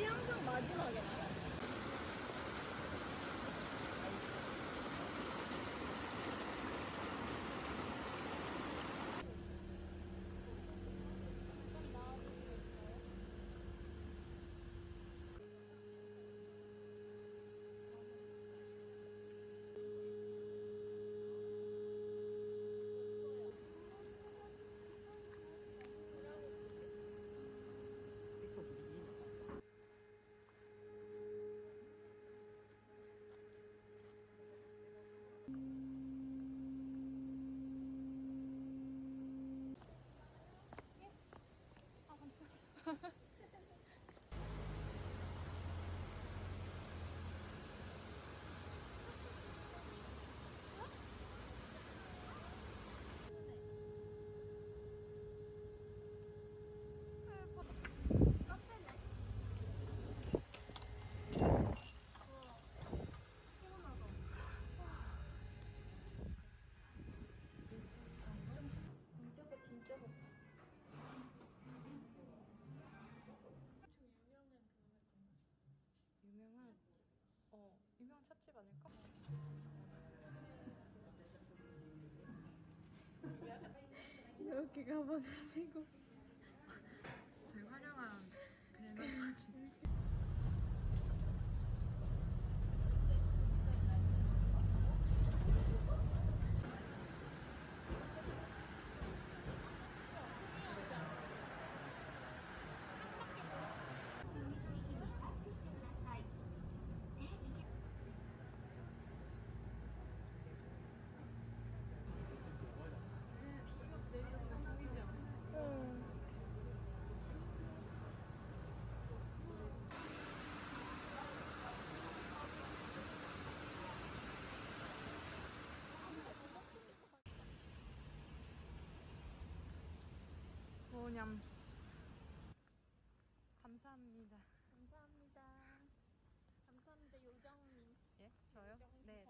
삐 항상 마지막에 나. 기가 막히고. 소냠 감사합니다. 감사합니다. 감사합니다, 요정님. 예? 저요? 네,